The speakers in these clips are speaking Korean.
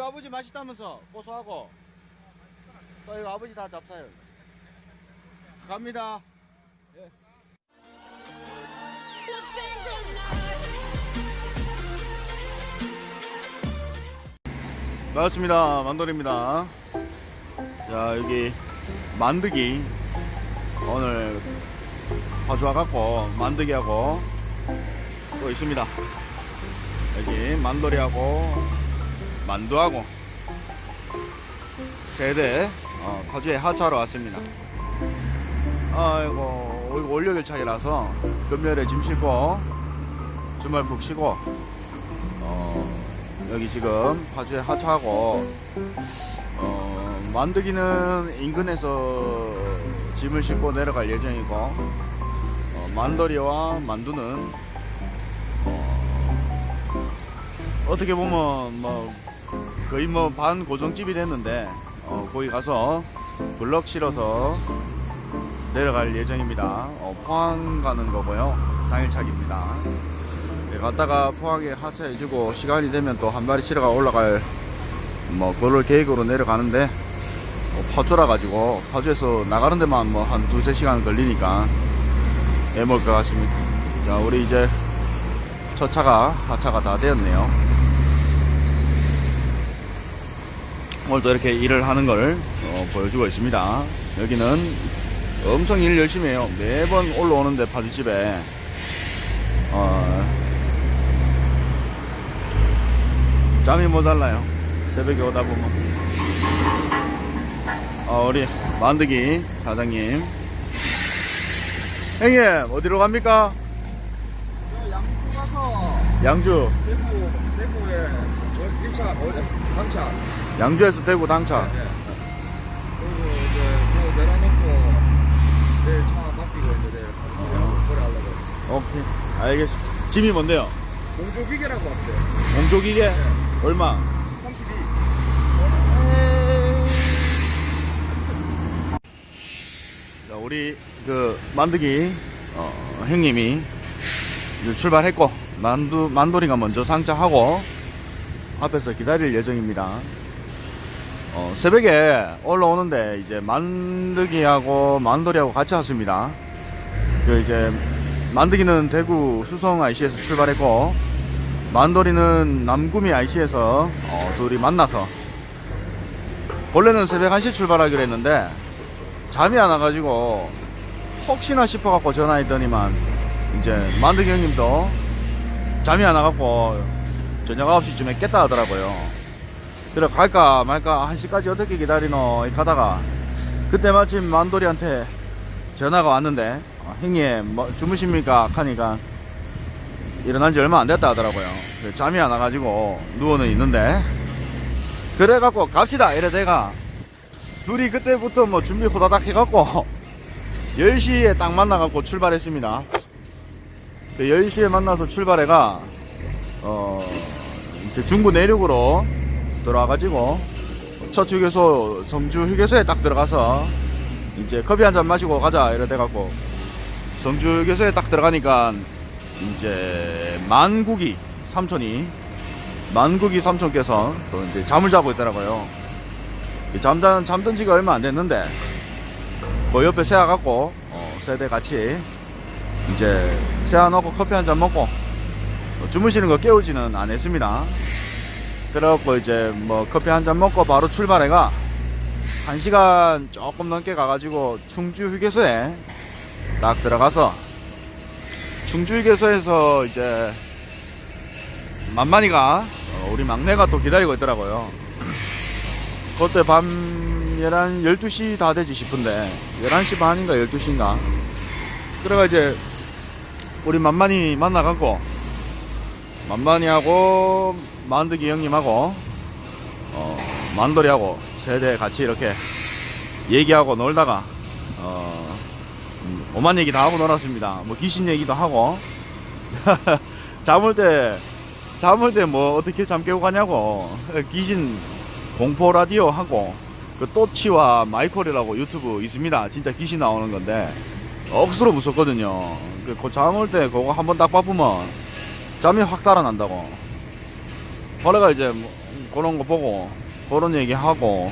이거 아버지 맛있다면서 고소하고. 또 이거 아버지 다 잡사요. 갑니다. 반갑습니다. 만돌입니다. 자 여기 만드기 오늘 가져와갖고 만드기하고 또 있습니다. 여기 만돌이하고 만두하고 세대 어, 파주에 하차하러 왔습니다. 아이고 오늘 월요일 차이라서 금요일에 짐 싣고 주말 푹 쉬고 어, 여기 지금 파주에 하차하고 어, 만드기는 인근에서 짐을 싣고 내려갈 예정이고 어, 만돌이와 만두는 어, 어떻게 보면 뭐 거의 뭐 반 고정집이 됐는데 어, 거기 가서 블럭 실어서 내려갈 예정입니다. 어, 포항 가는 거고요. 당일차기입니다. 예, 갔다가 포항에 하차해주고 시간이 되면 또 한 마리 실어가 올라갈 뭐 그럴 계획으로 내려가는데 어, 파주라 가지고 파주에서 나가는 데만 뭐 한 두세 시간 걸리니까 애먹을 것 같습니다. 자 우리 이제 첫 차가 하차가 다 되었네요. 오늘도 이렇게 일을 하는 걸 어, 보여주고 있습니다. 여기는 엄청 일 열심히 해요. 매번 올라오는데 파주집에 어, 잠이 모자라요. 새벽에 오다 보면. 어, 우리 만드기 사장님. 형님, 어디로 갑니까? 양주 가서 양주. 대구 대구에 저 1차 어제 당차 양주에서 대구 당차. 그리고 이제 저 내려놓고 내일 차 맡기고 이제 내일 가서 거래 하려고 오케이. 알겠습니다. 짐이 뭔데요? 공조 기계라고 합니다 공조기계? 얼마? 32 자, 우리 그 만드기 어, 형님이 이제 출발했고 만두 만돌이가 먼저 상차하고 앞에서 기다릴 예정입니다. 어, 새벽에 올라오는데 이제 만드기하고 만돌이하고 같이 왔습니다. 그 이제 만드기는 대구 수성 IC에서 출발했고 만돌이는 남구미 IC에서 어, 둘이 만나서 원래는 새벽 1시 출발하기로 했는데 잠이 안 와가지고 혹시나 싶어갖고 전화했더니만 이제 만드기 형님도 잠이 안 와갖고 저녁 9시쯤에 깼다 하더라고요 그래 갈까 말까 1시까지 어떻게 기다리노 하다가. 그때 마침 만돌이한테 전화가 왔는데 어, 형님 뭐 주무십니까? 하니까 일어난 지 얼마 안 됐다 하더라고요. 잠이 안 와가지고 누워는 있는데. 그래갖고 갑시다! 이래 내가. 둘이 그때부터 뭐 준비 호다닥 해갖고 10시에 딱 만나갖고 출발했습니다. 그 10시에 만나서 출발해가, 어, 이제 중구 내륙으로 돌아와가지고, 첫 휴게소, 성주 휴게소에 딱 들어가서, 이제 커피 한 잔 마시고 가자, 이래 돼갖고, 성주 휴게소에 딱 들어가니까, 이제, 만국이 삼촌이, 만국이 삼촌께서 또 이제 잠을 자고 있더라고요. 이 잠잔 잠든 지가 얼마 안 됐는데 그 옆에 세워갖고 어, 세대 같이 이제 세워놓고 커피 한 잔 먹고 어, 주무시는 거 깨우지는 안 했습니다. 그래갖고 이제 뭐 커피 한 잔 먹고 바로 출발해가 한 시간 조금 넘게 가가지고 충주 휴게소에 딱 들어가서 충주 휴게소에서 이제 만만이가 어, 우리 막내가 또 기다리고 있더라고요. 그때 밤 11, 12시 다 되지 싶은데 11시 반인가 12시인가 그래가 이제 우리 만만히 만나갖고 만만이하고 만드기 형님하고 어, 만돌이하고 세대 같이 이렇게 얘기하고 놀다가 어, 음, 오만 얘기 다 하고 놀았습니다 뭐 귀신 얘기도 하고 잠을 때 잠을 때 뭐 어떻게 잠 깨고 가냐고 귀신 공포 라디오 하고 그 또치와 마이콜이라고 유튜브 있습니다. 진짜 귀신 나오는 건데 억수로 무섭거든요. 그, 그 잠올 때 그거 한번 딱 봐보면 잠이 확 달아난다고. 그래가 이제 뭐 그런 거 보고 그런 얘기 하고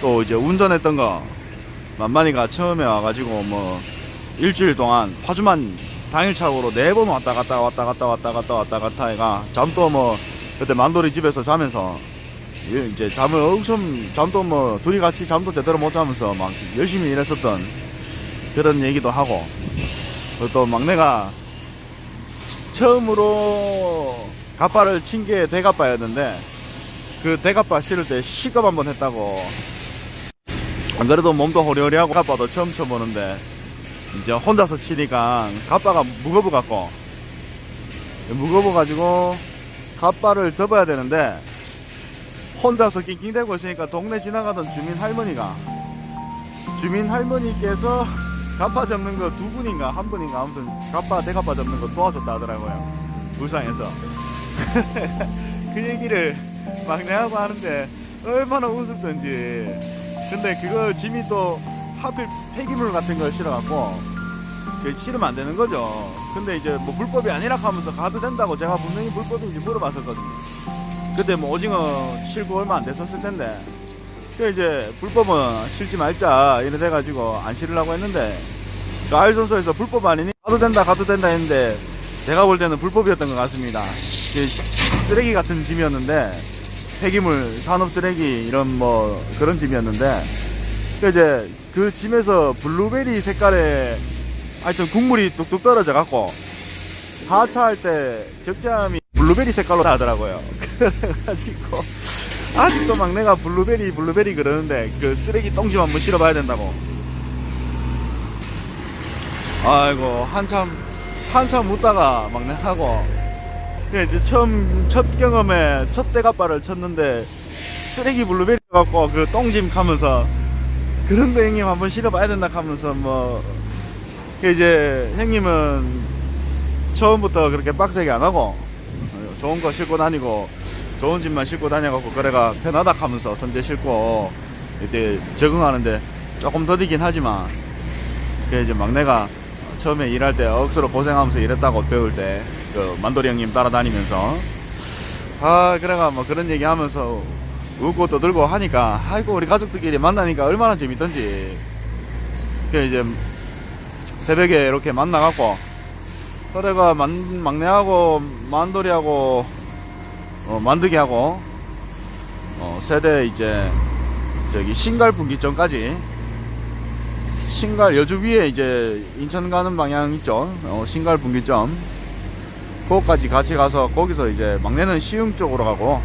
또 이제 운전했던 거 만만이가 처음에 와가지고 뭐 일주일 동안 파주만 당일차로 네 번 왔다 갔다 왔다 갔다 왔다 갔다 왔다 갔다 해가 잠도 뭐 그때 만돌이 집에서 자면서 예, 이제 잠을 엄청 잠도 뭐 둘이 같이 잠도 제대로 못 자면서 막 열심히 일했었던 그런 얘기도 하고 또 막내가 처음으로 가빠를 친 게 대가빠였는데 그 대가빠 실을 때 시겁 한번 했다고. 안 그래도 몸도 호리호리하고 가빠도 처음 쳐보는데 이제 혼자서 치니까 가빠가 무거워 갖고 무거워 가지고 가빠를 접어야 되는데 혼자서 낑낑대고 있으니까 동네 지나가던 주민 할머니가 주민 할머니께서 가빠 접는 거 두 분인가 한 분인가 아무튼 가빠 대가빠 접는 거 도와줬다 하더라고요. 불쌍해서 그 얘기를 막내하고 하는데 얼마나 웃었던지. 근데 그걸 짐이 또 하필 폐기물 같은 걸 실어갖고 그 실으면 안 되는 거죠. 근데 이제 뭐 불법이 아니라 하면서 가도 된다고 제가 분명히 불법인지 물어봤었거든요. 그때 뭐 오징어 실고 얼마 안 됐었을 텐데. 그 이제 불법은 실지 말자 이래 돼가지고 안 실으려고 했는데 그 알선소에서 불법 아니니 가도 된다 가도 된다 했는데 제가 볼 때는 불법이었던 것 같습니다. 그 쓰레기 같은 짐이었는데 폐기물 산업 쓰레기 이런 뭐 그런 짐이었는데 그 이제 그 짐에서 블루베리 색깔의 하여튼 국물이 뚝뚝 떨어져 갖고 하차할 때 적재함이 블루베리 색깔로 나더라고요. 그래가지고 아직도 막내가 블루베리 블루베리 그러는데 그 쓰레기 똥집 한번 실어봐야 된다고. 아이고 한참 한참 웃다가 막내 하고. 그 이제 처음 첫 경험에 첫 대가빠를 쳤는데 쓰레기 블루베리 갖고 그 똥짐 하면서 그런 거 형님 한번 실어봐야 된다 하면서 뭐그 이제 형님은 처음부터 그렇게 빡세게 안 하고 좋은 거 싣고 다니고 좋은 집만 싣고 다녀갖고 그래가 편하다 하면서 선제 싣고 이제 적응하는데 조금 더디긴 하지만 그 이제 막내가 처음에 일할 때 억수로 고생하면서 일했다고 배울 때 그 만돌이 형님 따라다니면서 아 그래가 뭐 그런 얘기 하면서 웃고 떠들고 하니까 아이고 우리 가족들끼리 만나니까 얼마나 재밌던지. 그 이제 새벽에 이렇게 만나갖고 그래가 만, 막내하고 만돌이하고 어, 만두기하고 어, 세대 이제 저기 신갈 분기점까지 신갈 여주 위에 이제 인천 가는 방향 있죠 어, 신갈 분기점 그거까지 같이 가서 거기서 이제 막내는 시흥 쪽으로 가고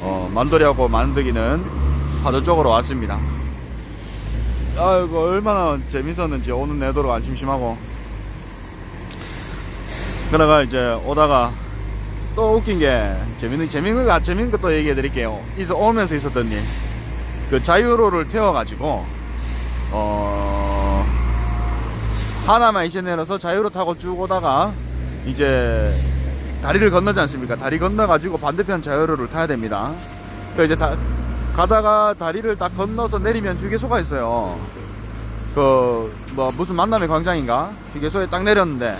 어, 만돌이하고 만두기는 파도 쪽으로 왔습니다 아이고 얼마나 재밌었는지 오는 내도록 안 심심하고 그러가 이제 오다가 또 웃긴 게 재밌는 재밌는 거 재밌는 것도 얘기해 드릴게요. 이서 오면서 있었던 일. 그 자유로를 태워 가지고 어 하나만 이제 내려서 자유로 타고 쭉 오다가 이제 다리를 건너지 않습니까? 다리 건너 가지고 반대편 자유로를 타야 됩니다. 그 이제 다 가다가 다리를 딱 건너서 내리면 휴게소가 있어요. 그 뭐 무슨 만남의 광장인가 휴게소에 딱 내렸는데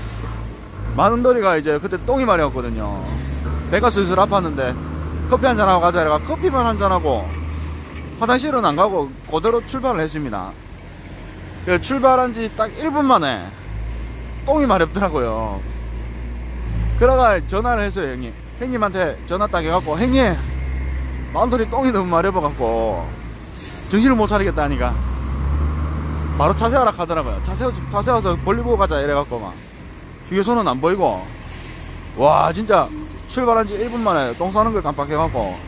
만원돌이가 이제 그때 똥이 마려웠거든요. 배가 슬슬 아팠는데 커피 한잔 하고 가자 이래가 커피만 한잔하고 화장실은 안 가고 그대로 출발을 했습니다. 그 출발한 지 딱 1분 만에 똥이 마렵더라고요. 그러가 전화를 했어요, 형님. 형님한테 전화 딱 해갖고, 형님, 만돌이 똥이 너무 마려워갖고, 정신을 못 차리겠다 하니까, 바로 차세하라 하더라고요. 차 세워, 차 세워서 볼일 보고 가자 이래갖고 막. 휴게소는 안 보이고 와 진짜 출발한 지 1분 만에 똥 싸는 걸 깜빡해갖고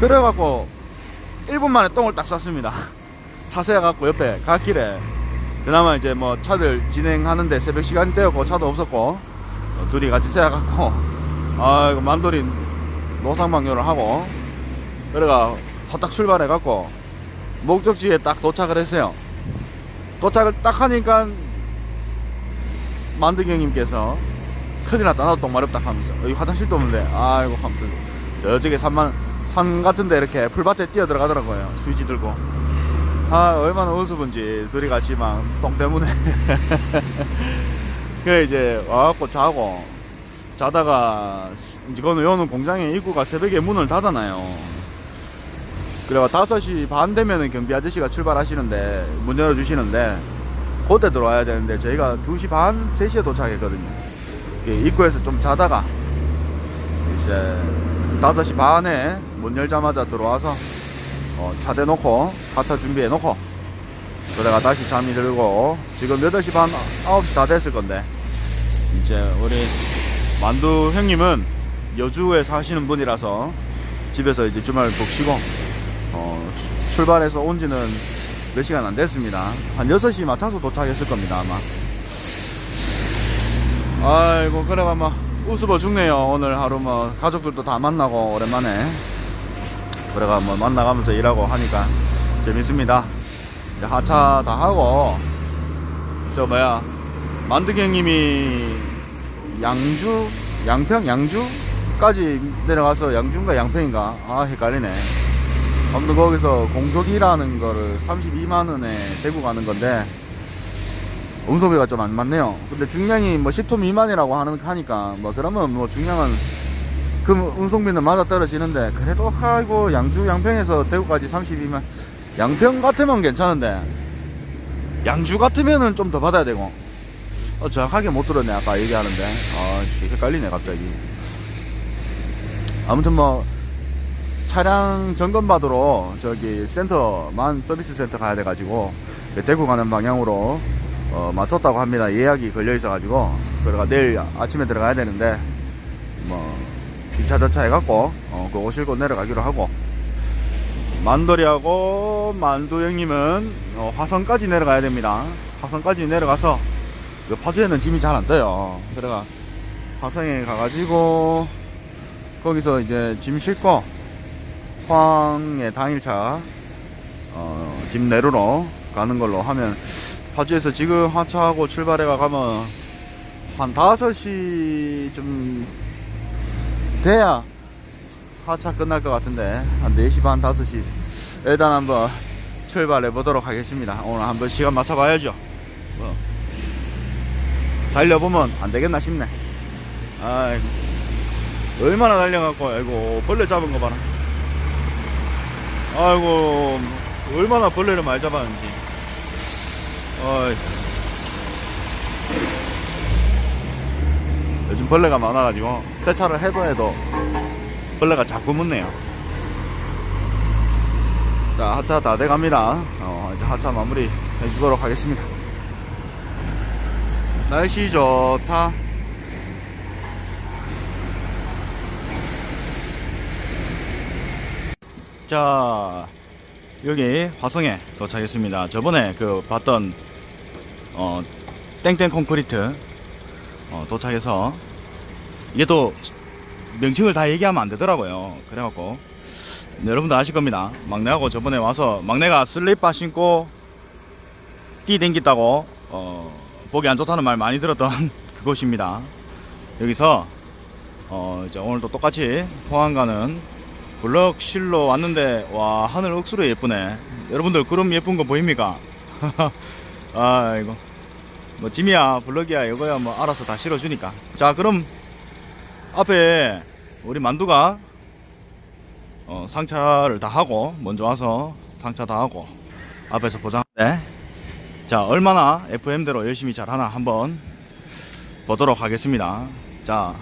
그래갖고 1분 만에 똥을 딱 쌌습니다 차세해갖고 옆에 갓길에. 그나마 이제 뭐 차들 진행하는데 새벽 시간이 되었고 차도 없었고 어, 둘이 같이 세워갖고 아 이거 만돌이 노상방뇨를 하고 그래가 호딱 출발해갖고 목적지에 딱 도착을 했어요. 도착을 딱 하니까 만득이 형님께서 큰일 났다 나도 똥 마렵다 하면서. 여기 화장실도 없는데. 아이고 하면서. 저쪽에 산만 산 같은데 이렇게 풀밭에 뛰어 들어가더라고요. 휴지 들고 아 얼마나 우스운지 둘이 같이 막 똥 때문에 그래 이제 와갖고 자고 자다가 이거는 요는 공장의 입구가 새벽에 문을 닫아놔요. 그래가 5시 반 되면은 경비 아저씨가 출발하시는데 문 열어주시는데 그때 들어와야 되는데 저희가 2시 반, 3시에 도착했거든요. 이게 입구에서 좀 자다가 이제 5시 반에 문 열자마자 들어와서 어, 차 대 놓고 하차 준비해 놓고 그러다가 다시 잠이 들고 지금 8시 반 9시 다 됐을 건데 이제 우리 만두 형님은 여주에 사시는 분이라서 집에서 이제 주말 푹 쉬고 어, 주- 출발해서 온 지는 몇 시간 안 됐습니다. 한 6시 맞춰서 도착했을 겁니다 아마. 아이고 그래 아마 우스버 죽네요. 오늘 하루 뭐 가족들도 다 만나고 오랜만에 그래가 뭐 만나가면서 일하고 하니까 재밌습니다. 하차 다 하고 저 뭐야 만두기 형님이 양주 양평 양주까지 내려가서 양주인가 양평인가? 아 헷갈리네. 아무튼 거기서 공석이라는 거를 32만 원에 대구 가는 건데 운송비가 좀 안 맞네요. 근데 중량이 뭐 10톤 미만이라고 하는 하니까 뭐 그러면 뭐 중량은 그 운송비는 맞아 떨어지는데 그래도 아이고 양주 양평에서 대구까지 32만 양평 같으면 괜찮은데 양주 같으면은 좀 더 받아야 되고. 어, 정확하게 못 들었네 아까 얘기하는데. 아 씨, 헷갈리네 갑자기. 아무튼 뭐 차량 점검 받으러 저기 센터만 서비스 센터 가야 돼 가지고 대구 가는 방향으로 어, 맞췄다고 합니다. 예약이 걸려 있어 가지고. 그래가 내일 아침에 들어가야 되는데 뭐 2차 저차 해갖고 어, 그 오실 곳 내려가기로 하고. 만돌이하고 만두 형님은 어, 화성까지 내려가야 됩니다. 화성까지 내려가서 그 파주에는 짐이 잘 안 떠요. 그래가 화성에 가가지고 거기서 이제 짐 싣고 포항에 당일차 어, 짐 내르러 가는 걸로 하면 파주에서 지금 하차하고 출발해가 가면 한 5시쯤 돼야 하차 끝날 것 같은데 한 4시 반 5시. 일단 한번 출발해 보도록 하겠습니다. 오늘 한번 시간 맞춰 봐야죠. 뭐. 달려보면 안 되겠나 싶네. 아이고 얼마나 달려갖고 아이고 벌레 잡은 거 봐라. 아이고 얼마나 벌레를 많이 잡았는지. 어이. 요즘 벌레가 많아가지고 세차를 해도 해도 벌레가 자꾸 묻네요. 자 하차 다 돼갑니다. 어, 이제 하차 마무리 해주도록 하겠습니다. 날씨 좋다. 자 여기 화성에 도착했습니다. 저번에 그 봤던 어 땡땡 콘크리트 어, 도착해서 이게 또 명칭을 다 얘기하면 안 되더라고요. 그래갖고. 여러분도 아실 겁니다. 막내하고 저번에 와서 막내가 슬리퍼 신고 뛰 댕겼다고 어, 보기 안 좋다는 말 많이 들었던 그곳입니다. 여기서 어, 이제 오늘도 똑같이 포항 가는 블럭실로 왔는데 와 하늘 억수로 예쁘네. 여러분들 구름 예쁜 거 보입니까? 아 이거 뭐 짐이야 블럭이야 이거야 뭐 알아서 다 실어주니까. 자 그럼 앞에 우리 만두가 어, 상차를 다 하고 먼저 와서 상차 다 하고 앞에서 보장하는데 자 얼마나 FM대로 열심히 잘하나 한번 보도록 하겠습니다. 자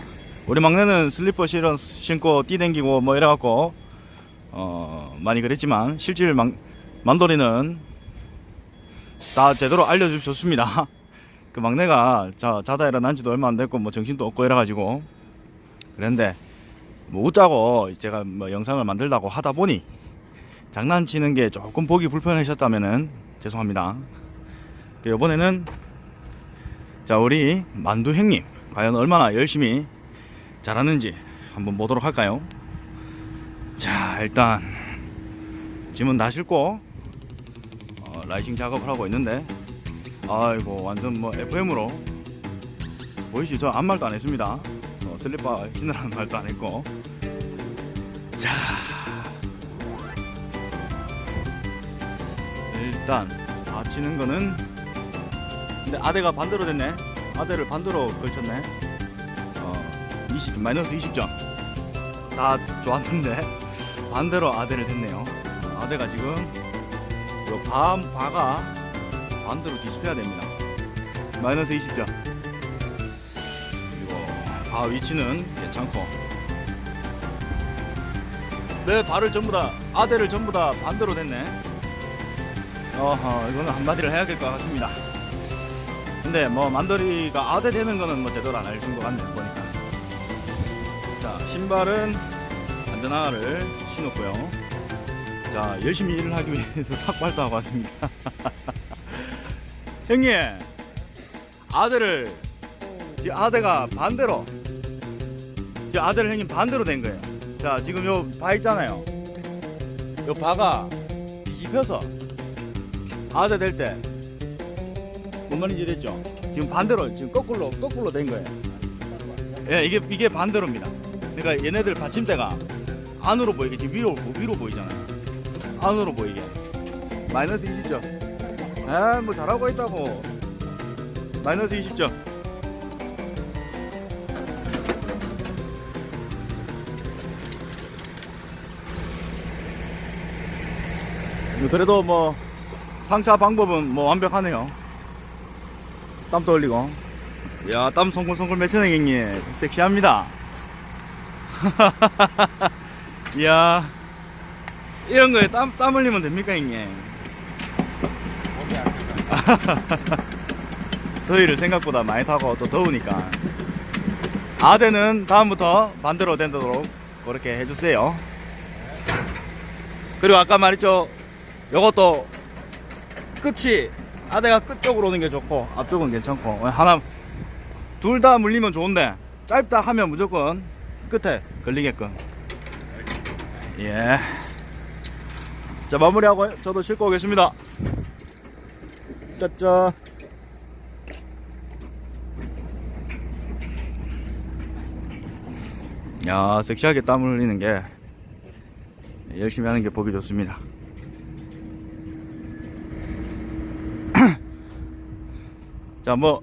우리 막내는 슬리퍼 실어 신고 뛰댕기고 뭐 이래갖고 어 많이 그랬지만 실질 막, 만돌이는 다 제대로 알려주셨습니다 그 막내가 자, 자다 일어난 지도 얼마 안 됐고 뭐 정신도 없고 이래가지고 그런데 뭐 웃자고 제가 뭐 영상을 만들다고 하다 보니 장난치는 게 조금 보기 불편하셨다면은 죄송합니다. 그 이번에는 자 우리 만두 형님 과연 얼마나 열심히 잘하는지 한번 보도록 할까요? 자 일단 짐은 다 싣고 어, 라이징 작업을 하고 있는데 아이고 완전 뭐 FM으로. 보이시 저 아무 말도 안 했습니다. 어, 슬리퍼 신으라는 말도 안 했고. 자. 일단 받치는 거는 근데 아대가 반대로 됐네. 아대를 반대로 걸쳤네. 어, 20, 마이너스 20점. 다 좋았는데 반대로 아대를 됐네요. 아대가 지금 요 밤, 바가 반대로 뒤집혀야 됩니다. 마이너스 20점. 그리고 바 위치는 괜찮고. 내 발을 전부 다 아대를 전부 다 반대로 됐네. 어허 이거는 한마디를 해야 될 것 같습니다. 근데 뭐 만돌이가 아대 되는 거는 뭐 제대로 안 알려준 것 같네 보니까. 자 신발은 안전화를 신었고요. 자 열심히 일을 하기 위해서 삭발도 하고 왔습니다. 형님 아대를 지금 아대가 반대로 지금 아대를 형님 반대로 된 거예요. 자 지금 요 바 있잖아요. 요 바가 뒤집혀서 아대 될 때 뭔 말인지 됐죠? 지금 반대로 지금 거꾸로 거꾸로 된 거예요. 예, 이게 이게 반대로입니다. 그러니까 얘네들 받침대가 안으로 보이게 지금 위로 위로 보이잖아요. 안으로 보이게 마이너스 20점. 아, 뭐 잘하고 있다고. 마이너스 20점. 그래도 뭐 상차 방법은 뭐 완벽하네요. 땀도 흘리고. 야, 땀 송골송골 맺히네, 형님. 섹시합니다. 이야, 이런 거에 땀, 땀 흘리면 됩니까, 형님? 된다. 더위를 생각보다 많이 타고 또 더우니까. 아대는 다음부터 반대로 되도록 그렇게 해주세요. 그리고 아까 말했죠. 요것도 끝이 아대가 끝쪽으로 오는 게 좋고 앞쪽은 괜찮고 하나 둘 다 물리면 좋은데 짧다 하면 무조건 끝에 걸리게끔 예. 자 마무리하고 저도 싣고 오겠습니다. 짜짜. 야 섹시하게 땀을 흘리는 게 열심히 하는 게 보기 좋습니다. 자, 뭐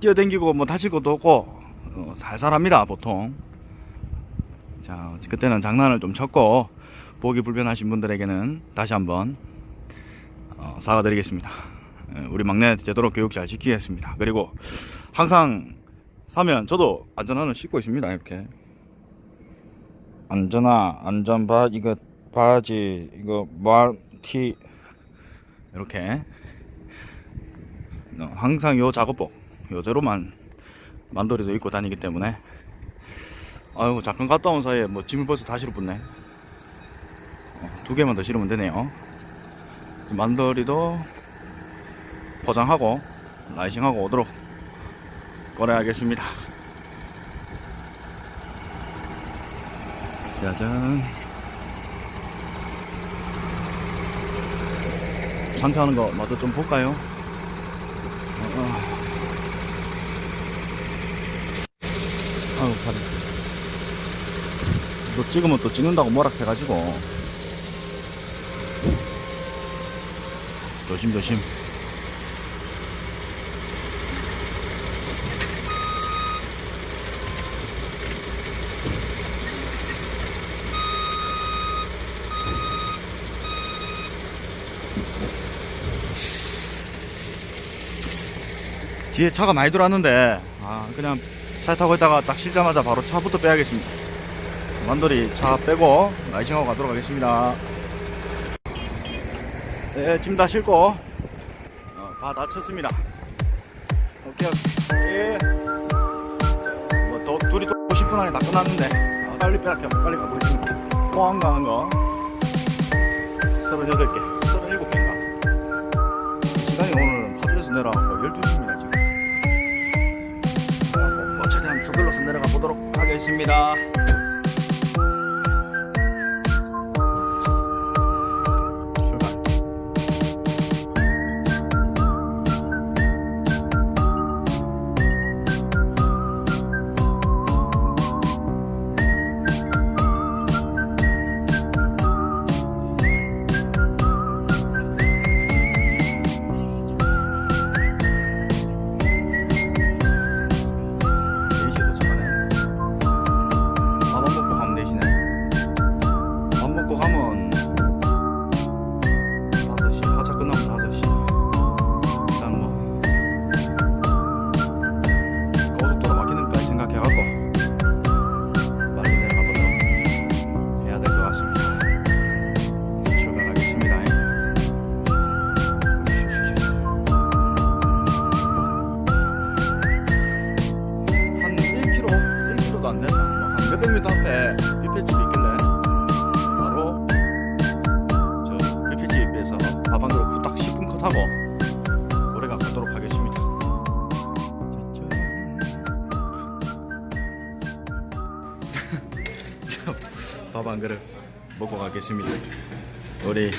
뛰어댕기고 뭐 다칠 것도 없고 어, 살살합니다 보통. 자, 그때는 장난을 좀 쳤고 보기 불편하신 분들에게는 다시 한번 어, 사과드리겠습니다. 예, 우리 막내 제대로 교육 잘 시키겠습니다. 그리고 항상 사면 저도 안전화는 신고 있습니다. 이렇게 안전화, 안전바 이거 바지 이거 말티 이렇게 어, 항상 요 작업복 요대로만 만돌이도 입고 다니기 때문에 아이고 잠깐 갔다 온 사이에 뭐 짐을 벌써 다 실어 붙네 어, 두 개만 더 실으면 되네요 만돌이도 포장하고 라이싱하고 오도록 꺼내야겠습니다 짜잔 상차하는 거 마저 좀 볼까요? 어, 어. 아유 팔이 또 찍으면 또 찍는다고 뭐라 해가지고 조심 조심. 뒤에 차가 많이 들어왔는데 아 그냥 차 타고 있다가 딱 실자마자 바로 차부터 빼야겠습니다. 만돌이 차 빼고 라이싱하고 가도록 하겠습니다 네, 짐 다 싣고. 어, 다 다 쳤습니다. 오케이 오케이. 뭐또 둘이 또 50분 안에 다 끝났는데. 어, 빨리 빼할게 빨리 가보겠습니다. 포항 가는 거. 38개. 37개인가? 시간이 오늘 파주에서 내려와서 12시입니다 지금. 뭐, 뭐 최대한 서둘러서 내려가 보도록 하겠습니다 한 그릇 먹고 가겠습니다. 우리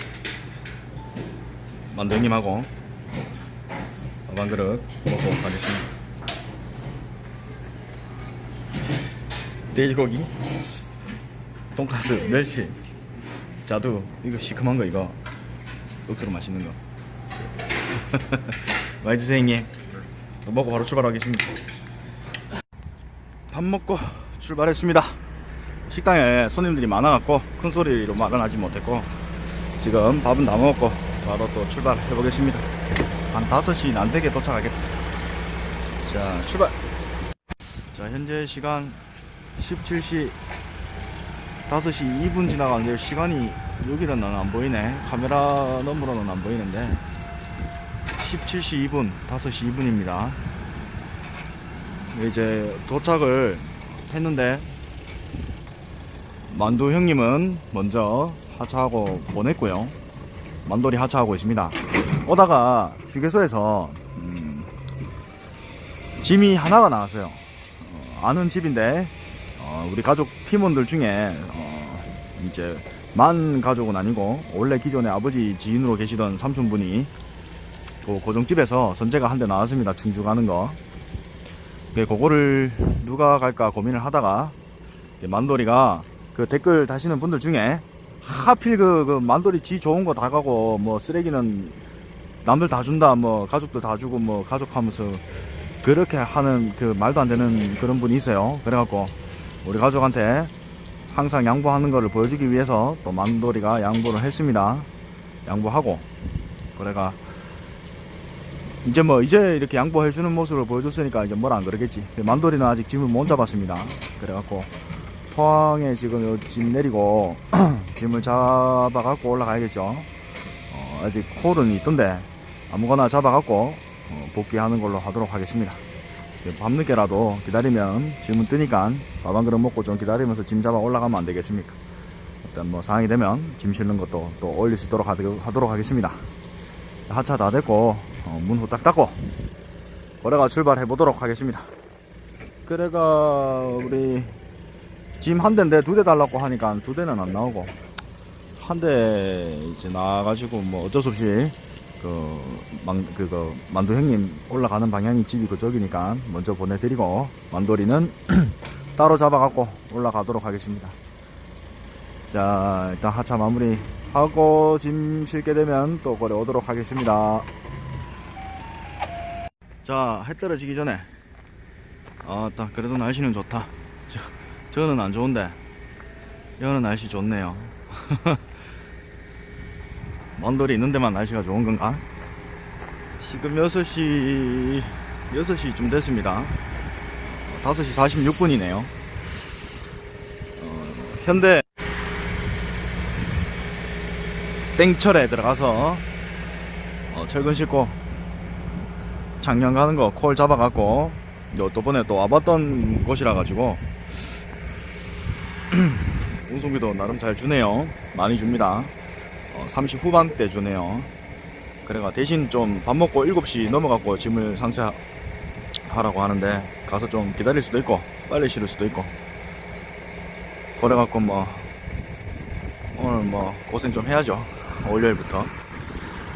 만두님하고 밥 한 그릇 먹고 가겠습니다. 돼지고기, 돈가스, 멸치, 자두 이거 시큼한 거 이거 억수로 맛있는 거. 많이 드세요 형님. 먹고 바로 출발하겠습니다. 밥 먹고 출발했습니다. 식당에 손님들이 많아갖고 큰 소리로 말은 하지 못했고 지금 밥은 다 먹었고 바로 또 출발해 보겠습니다. 한 5시 난되게 도착하겠다. 자 출발. 자 현재 시간 17시 5시 2분 지나가는데 시간이 여기는 나는 안 보이네 카메라 너머로는 안 보이는데 17시 2분 5시 2분입니다 이제 도착을 했는데 만두 형님은 먼저 하차하고 보냈고요 만돌이 하차하고 있습니다 오다가 휴게소에서 음, 짐이 하나가 나왔어요 어, 아는 집인데 어, 우리 가족 팀원들 중에 어, 이제 만 가족은 아니고 원래 기존에 아버지 지인으로 계시던 삼촌분이 그 고정집에서 선재가 한 대 나왔습니다. 충주 가는 거. 그 그거를 누가 갈까 고민을 하다가 만돌이가 그 댓글 다시는 분들 중에 하필 그, 그 만돌이 지 좋은 거 다 가고 뭐 쓰레기는 남들 다 준다 뭐 가족들 다 주고 뭐 가족 하면서 그렇게 하는 그 말도 안 되는 그런 분이 있어요. 그래갖고 우리 가족한테 항상 양보하는 거를 보여주기 위해서 또 만돌이가 양보를 했습니다. 양보하고 그래가 이제 뭐 이제 이렇게 양보해주는 모습을 보여줬으니까 이제 뭐라 안 그러겠지. 만돌이는 아직 짐을 못 잡았습니다. 그래갖고 포항에 지금 요짐 내리고 짐을 잡아갖고 올라가야겠죠. 어, 아직 콜은 있던데 아무거나 잡아갖고 어, 복귀하는 걸로 하도록 하겠습니다. 밤늦게라도 기다리면 짐은 뜨니까 밥 한 그릇 먹고 좀 기다리면서 짐 잡아 올라가면 안 되겠습니까? 일단 뭐 상황이 되면 짐 실는 것도 또 올릴 수 있도록 하도- 하도록 하겠습니다. 하차 다 됐고 어, 문 후딱 닫고 거래가 출발해 보도록 하겠습니다. 그래가 우리 짐한 대인데 두 대 달라고 하니까 두 대는 안 나오고 한 대 이제 나가지고 뭐 어쩔 수 없이 그, 만, 그거, 만두 형님 올라가는 방향이 집이 그쪽이니까 먼저 보내드리고, 만돌이는 따로 잡아갖고 올라가도록 하겠습니다. 자, 일단 하차 마무리 하고 짐 실게 되면 또 거래 오도록 하겠습니다. 자, 해 떨어지기 전에, 아, 딱, 그래도 날씨는 좋다. 저, 저는 안 좋은데, 여는 날씨 좋네요. 먼돌이 있는 데만 날씨가 좋은 건가? 지금 6시, 6시쯤 됐습니다. 5시 46분이네요. 어, 현대 땡철에 들어가서 어, 철근 싣고 작년 가는 거 콜 잡아갖고 요 또번에 또 와봤던 곳이라 가지고 운송비도 나름 잘 주네요. 많이 줍니다. 어, 30 후반대 주네요. 그래가 대신 좀 밥 먹고 7시 넘어갖고 짐을 상차하라고 하는데 가서 좀 기다릴 수도 있고 빨리 실을 수도 있고 그래갖고 뭐 오늘 뭐 고생 좀 해야죠. 월요일부터.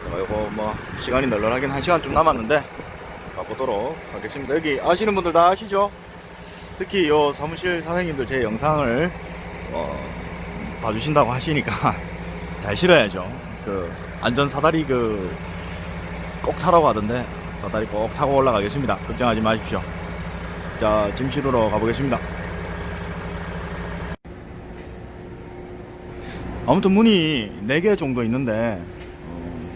제가 요거 뭐 시간이 널널하긴 한 시간 좀 남았는데 가보도록 하겠습니다. 여기 아시는 분들 다 아시죠? 특히 요 사무실 사장님들 제 영상을 어, 봐주신다고 하시니까 잘 실어야죠. 그 안전 사다리 그 꼭 타라고 하던데 사다리 꼭 타고 올라가겠습니다. 걱정하지 마십시오. 자, 짐 실으러 가보겠습니다. 아무튼 문이 4개 정도 있는데 어,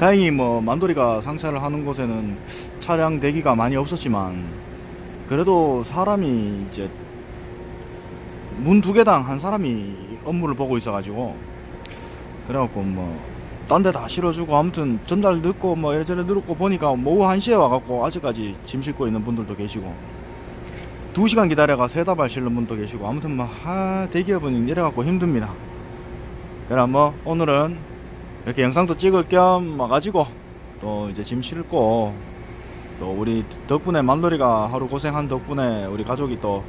다행히 뭐 만돌이가 상차를 하는 곳에는 차량 대기가 많이 없었지만 그래도 사람이 이제 문 두 개당 한 사람이 업무를 보고 있어가지고 그래갖고 뭐 딴 데 다 실어주고 아무튼 전달 늦고 뭐 이래저래 늦고 보니까 뭐 오후 1시에 와갖고 아직까지 짐 싣고 있는 분들도 계시고 2시간 기다려가 세다발 실는 분도 계시고 아무튼 뭐 아, 대기업은 이래갖고 힘듭니다. 그럼 뭐 오늘은 이렇게 영상도 찍을 겸 와가지고 또 이제 짐 싣고 또 우리 덕분에 만돌이가 하루 고생한 덕분에 우리 가족이 또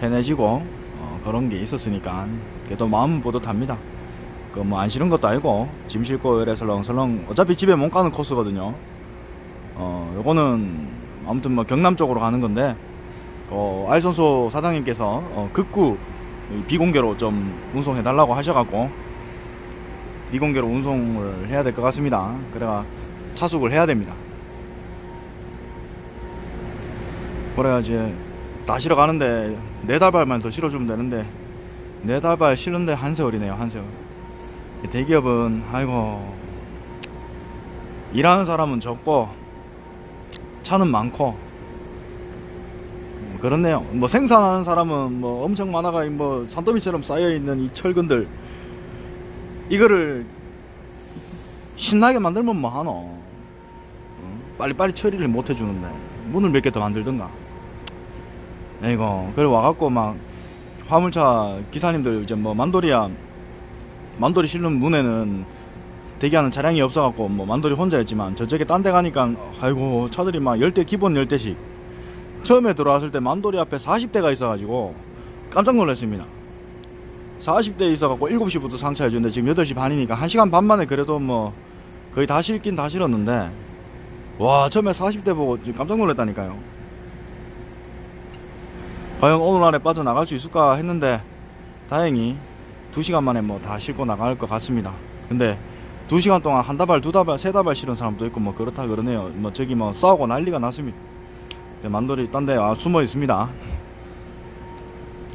어, 그런 게 있었으니까 그래도 마음은 뿌듯합니다. 그 뭐 안 싫은 것도 아니고 짐 싣고 이래 설렁설렁 어차피 집에 못 가는 코스거든요. 어 요거는 아무튼 뭐 경남 쪽으로 가는 건데 어 알선소 사장님께서 어, 극구 비공개로 좀 운송해 달라고 하셔갖고 비공개로 운송을 해야 될 것 같습니다. 그래가 차숙을 해야 됩니다. 그래야지 다 실어 가는데 네 달발만 더 실어주면 되는데 네 달발 실는데 한 세월이네요 한 세월. 대기업은 아이고 일하는 사람은 적고 차는 많고 음, 그렇네요. 뭐 생산하는 사람은 뭐 엄청 많아가 뭐 산더미처럼 쌓여 있는 이 철근들 이거를 신나게 만들면 뭐 하노? 응? 빨리빨리 처리를 못 해주는데 문을 몇 개 더 만들든가. 이거. 그래 와갖고 막 화물차 기사님들 이제 뭐 만돌이야 만돌이 실는 문에는 대기하는 차량이 없어갖고 뭐 만돌이 혼자였지만 저쪽에 딴 데 가니까 아이고 차들이 막 10대 기본 10대씩. 처음에 들어왔을 때 만돌이 앞에 40대가 있어가지고 깜짝 놀랐습니다. 40대 있어갖고 7시부터 상차해 주는데 지금 8시 반이니까 1시간 반 만에 그래도 뭐 거의 다 실긴 다 실었는데 와 처음에 40대 보고 깜짝 놀랐다니까요 과연 오늘 안에 빠져나갈 수 있을까 했는데 다행히 2시간 만에 뭐 다 싣고 나갈 것 같습니다. 근데 2시간 동안 한 다발 두 다발 세 다발 실은 사람도 있고 뭐 그렇다 그러네요. 뭐 저기 뭐 싸우고 난리가 났습니다. 네, 만돌이 딴 데 아, 숨어 있습니다.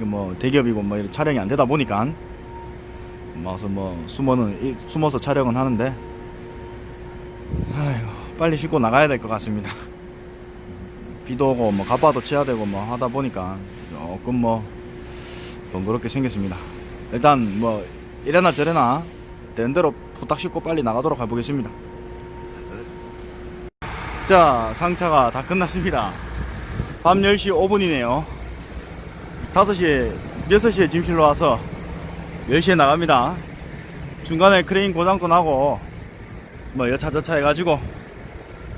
뭐 대기업이고 뭐 촬영이 안 되다 보니까 와서 뭐 숨어는 이- 숨어서 촬영은 하는데 아이고 빨리 싣고 나가야 될 것 같습니다. 비도 오고 뭐 가파도 치야 되고 뭐 하다 보니까 조금 뭐 번거롭게 생겼습니다. 일단 뭐 이래나 저래나 되는 대로 부탁 싣고 빨리 나가도록 해보겠습니다. 자 상차가 다 끝났습니다. 밤 10시 5분이네요. 5시에 6시에 짐실로 와서 10시에 나갑니다. 중간에 크레인 고장도 나고 뭐 여차저차 해가지고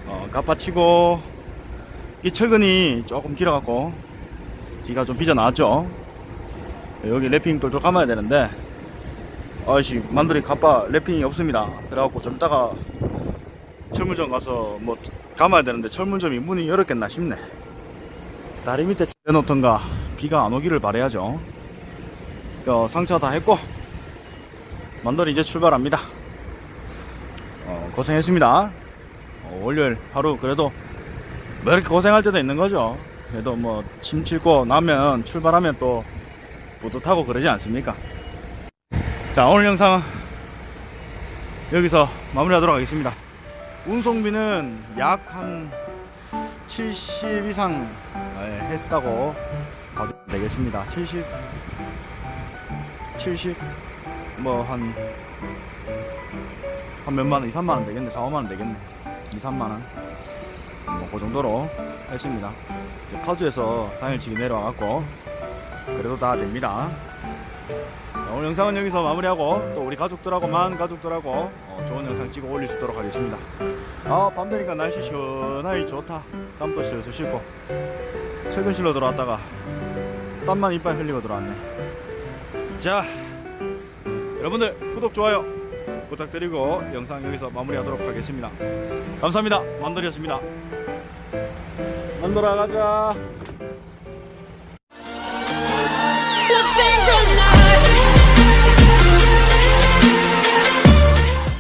어, 갚아치고 이 철근이 조금 길어갖고 뒤가 좀 삐져나왔죠? 여기 랩핑 똘똘 감아야 되는데 아이씨 만돌이 갑바 랩핑이 없습니다. 그래갖고 좀 이따가 철물점 가서 뭐 감아야 되는데 철물점이 문이 열었겠나 싶네. 다리 밑에 내놓던가 비가 안 오기를 바래야죠. 어, 상차 다 했고 만돌이 이제 출발합니다. 어, 고생했습니다. 어, 월요일 하루 그래도 뭐 이렇게 고생할 때도 있는 거죠 그래도 뭐짐 싣고 나면 출발하면 또 뿌듯하고 그러지 않습니까? 자 오늘 영상은 여기서 마무리하도록 하겠습니다. 운송비는 약 한 70 이상 예, 했다고 봐도 되겠습니다. 70 70 뭐 한 한 몇만 원, 2, 3만 원 되겠네. 4, 5만 원 되겠네. 2, 3만 원 뭐그 정도로 했습니다. 파주에서 당일치기 내려와갖고 그래도 다 됩니다. 자, 오늘 영상은 여기서 마무리하고 또 우리 가족들하고 만 가족들하고 어, 좋은 영상 찍어 올릴 수 있도록 하겠습니다. 아밤 되니까 날씨 시원하니 좋다. 땀도 슬슬 씻고 최근실로 들어왔다가 땀만 이빨 흘리고 들어왔네. 자 여러분들 구독 좋아요 부탁드리고 영상 여기서 마무리하도록 하겠습니다. 감사합니다. 만돌이었습니다 만돌아 가자